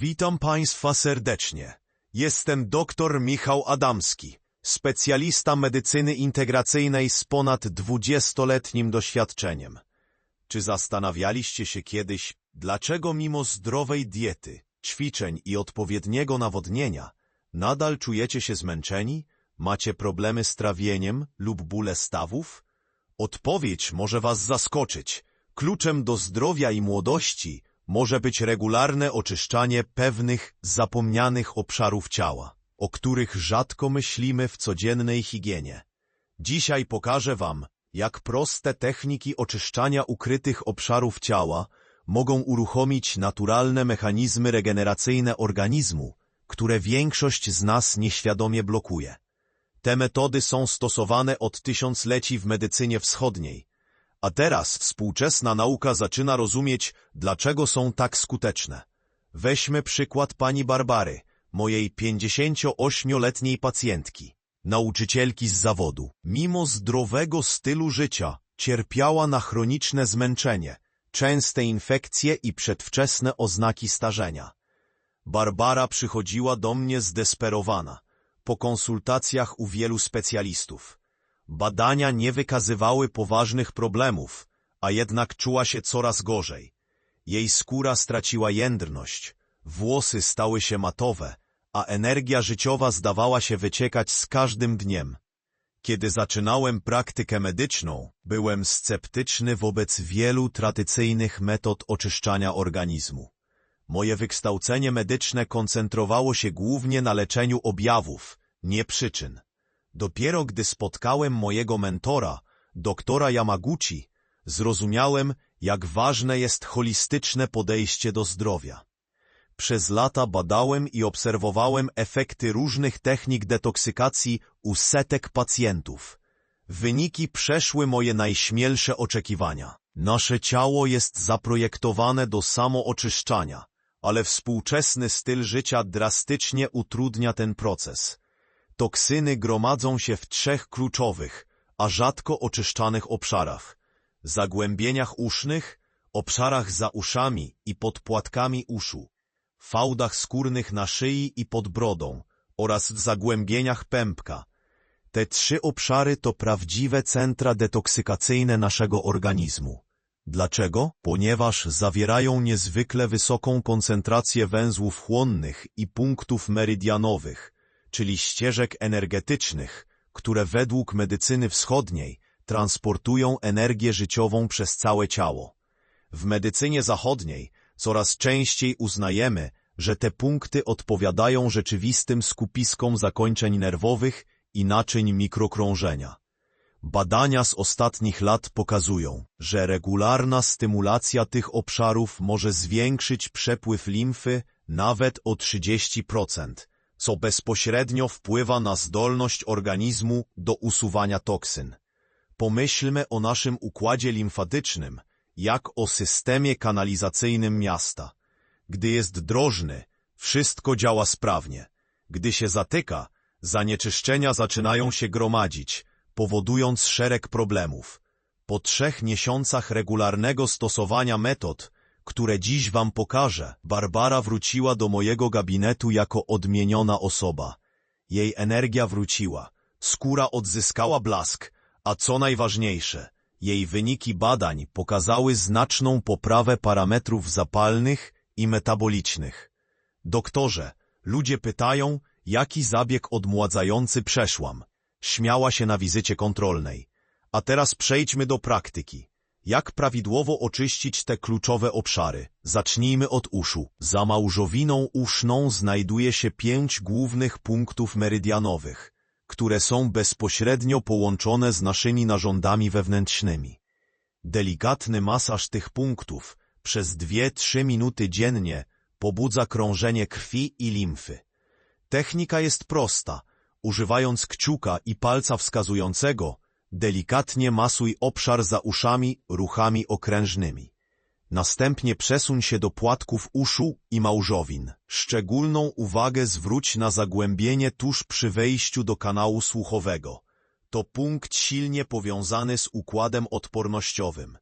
Witam Państwa serdecznie. Jestem dr Michał Adamski, specjalista medycyny integracyjnej z ponad 20-letnim doświadczeniem. Czy zastanawialiście się kiedyś, dlaczego mimo zdrowej diety, ćwiczeń i odpowiedniego nawodnienia nadal czujecie się zmęczeni, macie problemy z trawieniem lub bóle stawów? Odpowiedź może Was zaskoczyć. Kluczem do zdrowia i młodości może być regularne oczyszczanie pewnych zapomnianych obszarów ciała, o których rzadko myślimy w codziennej higienie. Dzisiaj pokażę Wam, jak proste techniki oczyszczania ukrytych obszarów ciała mogą uruchomić naturalne mechanizmy regeneracyjne organizmu, które większość z nas nieświadomie blokuje. Te metody są stosowane od tysiącleci w medycynie wschodniej, a teraz współczesna nauka zaczyna rozumieć, dlaczego są tak skuteczne. Weźmy przykład pani Barbary, mojej 58-letniej pacjentki, nauczycielki z zawodu. Mimo zdrowego stylu życia cierpiała na chroniczne zmęczenie, częste infekcje i przedwczesne oznaki starzenia. Barbara przychodziła do mnie zdesperowana, po konsultacjach u wielu specjalistów. Badania nie wykazywały poważnych problemów, a jednak czuła się coraz gorzej. Jej skóra straciła jędrność, włosy stały się matowe, a energia życiowa zdawała się wyciekać z każdym dniem. Kiedy zaczynałem praktykę medyczną, byłem sceptyczny wobec wielu tradycyjnych metod oczyszczania organizmu. Moje wykształcenie medyczne koncentrowało się głównie na leczeniu objawów, nie przyczyn. Dopiero gdy spotkałem mojego mentora, doktora Yamaguchi, zrozumiałem, jak ważne jest holistyczne podejście do zdrowia. Przez lata badałem i obserwowałem efekty różnych technik detoksykacji u setek pacjentów. Wyniki przeszły moje najśmielsze oczekiwania. Nasze ciało jest zaprojektowane do samooczyszczania, ale współczesny styl życia drastycznie utrudnia ten proces. Toksyny gromadzą się w trzech kluczowych, a rzadko oczyszczanych obszarach. Zagłębieniach usznych, obszarach za uszami i pod płatkami uszu, fałdach skórnych na szyi i pod brodą oraz w zagłębieniach pępka. Te trzy obszary to prawdziwe centra detoksykacyjne naszego organizmu. Dlaczego? Ponieważ zawierają niezwykle wysoką koncentrację węzłów chłonnych i punktów meridianowych, czyli ścieżek energetycznych, które według medycyny wschodniej transportują energię życiową przez całe ciało. W medycynie zachodniej coraz częściej uznajemy, że te punkty odpowiadają rzeczywistym skupiskom zakończeń nerwowych i naczyń mikrokrążenia. Badania z ostatnich lat pokazują, że regularna stymulacja tych obszarów może zwiększyć przepływ limfy nawet o 30%, co bezpośrednio wpływa na zdolność organizmu do usuwania toksyn. Pomyślmy o naszym układzie limfatycznym, jak o systemie kanalizacyjnym miasta. Gdy jest drożny, wszystko działa sprawnie. Gdy się zatyka, zanieczyszczenia zaczynają się gromadzić, powodując szereg problemów. Po trzech miesiącach regularnego stosowania metod, które dziś wam pokażę, Barbara wróciła do mojego gabinetu jako odmieniona osoba. Jej energia wróciła, skóra odzyskała blask, a co najważniejsze, jej wyniki badań pokazały znaczną poprawę parametrów zapalnych i metabolicznych. Doktorze, ludzie pytają, jaki zabieg odmładzający przeszłam. Śmiała się na wizycie kontrolnej. A teraz przejdźmy do praktyki. Jak prawidłowo oczyścić te kluczowe obszary? Zacznijmy od uszu. Za małżowiną uszną znajduje się pięć głównych punktów meridianowych, które są bezpośrednio połączone z naszymi narządami wewnętrznymi. Delikatny masaż tych punktów przez 2-3 minuty dziennie pobudza krążenie krwi i limfy. Technika jest prosta. Używając kciuka i palca wskazującego, Delikatnie masuj obszar za uszami ruchami okrężnymi. Następnie przesuń się do płatków uszu i małżowin. Szczególną uwagę zwróć na zagłębienie tuż przy wejściu do kanału słuchowego. To punkt silnie powiązany z układem odpornościowym.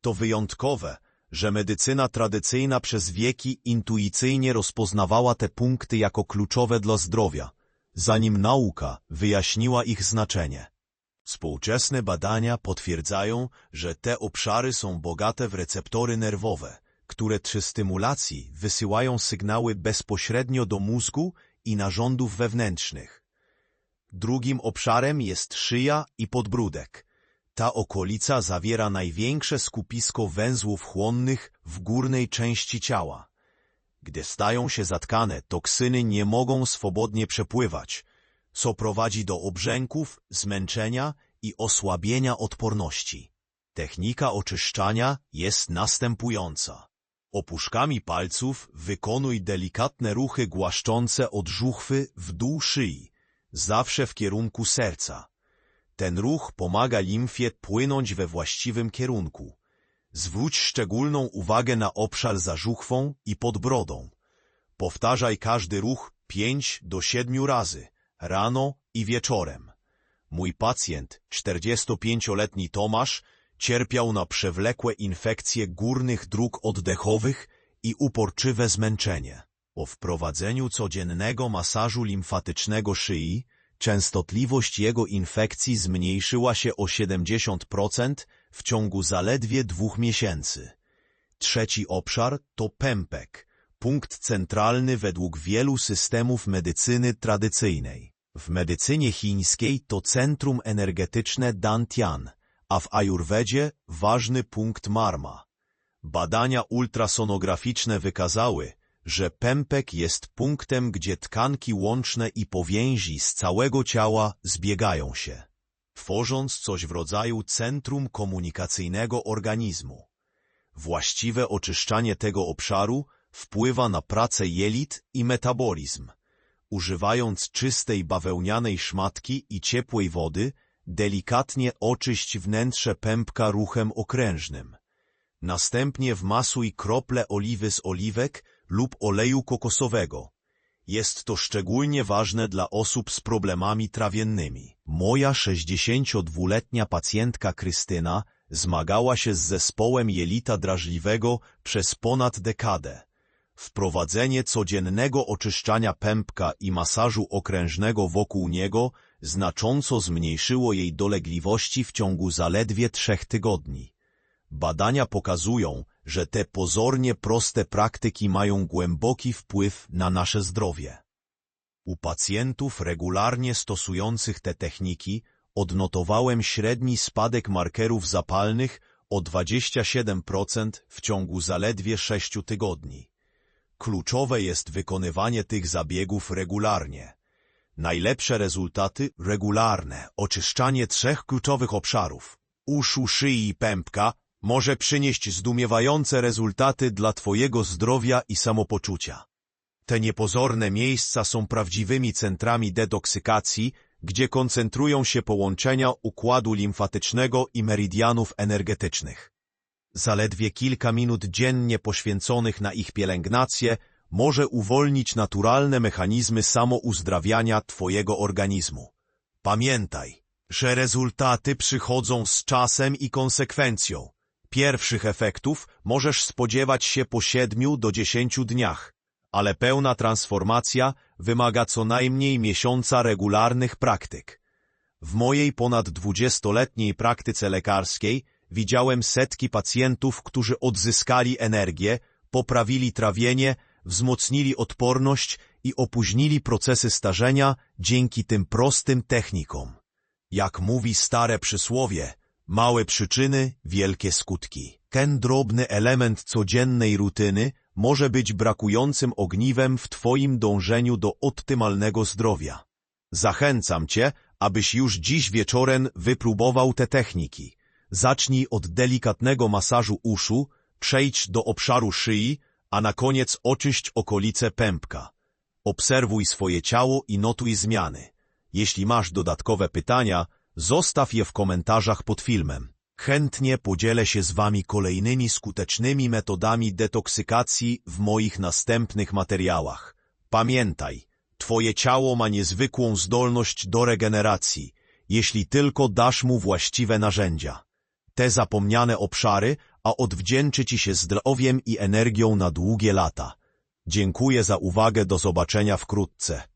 To wyjątkowe, że medycyna tradycyjna przez wieki intuicyjnie rozpoznawała te punkty jako kluczowe dla zdrowia, zanim nauka wyjaśniła ich znaczenie. Współczesne badania potwierdzają, że te obszary są bogate w receptory nerwowe, które przy stymulacji wysyłają sygnały bezpośrednio do mózgu i narządów wewnętrznych. Drugim obszarem jest szyja i podbródek. Ta okolica zawiera największe skupisko węzłów chłonnych w górnej części ciała. Gdy stają się zatkane, toksyny nie mogą swobodnie przepływać, co prowadzi do obrzęków, zmęczenia i osłabienia odporności. Technika oczyszczania jest następująca. Opuszkami palców wykonuj delikatne ruchy głaszczące od żuchwy w dół szyi, zawsze w kierunku serca. Ten ruch pomaga limfie płynąć we właściwym kierunku. Zwróć szczególną uwagę na obszar za żuchwą i pod brodą. Powtarzaj każdy ruch 5 do 7 razy, rano i wieczorem. Mój pacjent, 45-letni Tomasz, cierpiał na przewlekłe infekcje górnych dróg oddechowych i uporczywe zmęczenie. Po wprowadzeniu codziennego masażu limfatycznego szyi, częstotliwość jego infekcji zmniejszyła się o 70% w ciągu zaledwie dwóch miesięcy. Trzeci obszar to pępek, punkt centralny według wielu systemów medycyny tradycyjnej. W medycynie chińskiej to centrum energetyczne Dantian, a w ajurwedzie ważny punkt Marma. Badania ultrasonograficzne wykazały, że pępek jest punktem, gdzie tkanki łączne i powięzi z całego ciała zbiegają się, tworząc coś w rodzaju centrum komunikacyjnego organizmu. Właściwe oczyszczanie tego obszaru wpływa na pracę jelit i metabolizm. Używając czystej bawełnianej szmatki i ciepłej wody, delikatnie oczyść wnętrze pępka ruchem okrężnym. Następnie wmasuj krople oliwy z oliwek lub oleju kokosowego. Jest to szczególnie ważne dla osób z problemami trawiennymi. Moja 62-letnia pacjentka Krystyna zmagała się z zespołem jelita drażliwego przez ponad dekadę. Wprowadzenie codziennego oczyszczania pępka i masażu okrężnego wokół niego znacząco zmniejszyło jej dolegliwości w ciągu zaledwie trzech tygodni. Badania pokazują, że te pozornie proste praktyki mają głęboki wpływ na nasze zdrowie. U pacjentów regularnie stosujących te techniki odnotowałem średni spadek markerów zapalnych o 27% w ciągu zaledwie 6 tygodni. Kluczowe jest wykonywanie tych zabiegów regularnie. Najlepsze rezultaty regularne, oczyszczanie trzech kluczowych obszarów, uszu, szyi i pępka, może przynieść zdumiewające rezultaty dla Twojego zdrowia i samopoczucia. Te niepozorne miejsca są prawdziwymi centrami detoksykacji, gdzie koncentrują się połączenia układu limfatycznego i meridianów energetycznych. Zaledwie kilka minut dziennie poświęconych na ich pielęgnację może uwolnić naturalne mechanizmy samouzdrawiania Twojego organizmu. Pamiętaj, że rezultaty przychodzą z czasem i konsekwencją. Pierwszych efektów możesz spodziewać się po siedmiu do dziesięciu dniach, ale pełna transformacja wymaga co najmniej miesiąca regularnych praktyk. W mojej ponad dwudziestoletniej praktyce lekarskiej widziałem setki pacjentów, którzy odzyskali energię, poprawili trawienie, wzmocnili odporność i opóźnili procesy starzenia dzięki tym prostym technikom. Jak mówi stare przysłowie, małe przyczyny, wielkie skutki. Ten drobny element codziennej rutyny może być brakującym ogniwem w Twoim dążeniu do optymalnego zdrowia. Zachęcam Cię, abyś już dziś wieczorem wypróbował te techniki. Zacznij od delikatnego masażu uszu, przejdź do obszaru szyi, a na koniec oczyść okolice pępka. Obserwuj swoje ciało i notuj zmiany. Jeśli masz dodatkowe pytania, zostaw je w komentarzach pod filmem. Chętnie podzielę się z Wami kolejnymi skutecznymi metodami detoksykacji w moich następnych materiałach. Pamiętaj, Twoje ciało ma niezwykłą zdolność do regeneracji, jeśli tylko dasz mu właściwe narzędzia. Te zapomniane obszary a odwdzięczy Ci się zdrowiem i energią na długie lata. Dziękuję za uwagę, do zobaczenia wkrótce.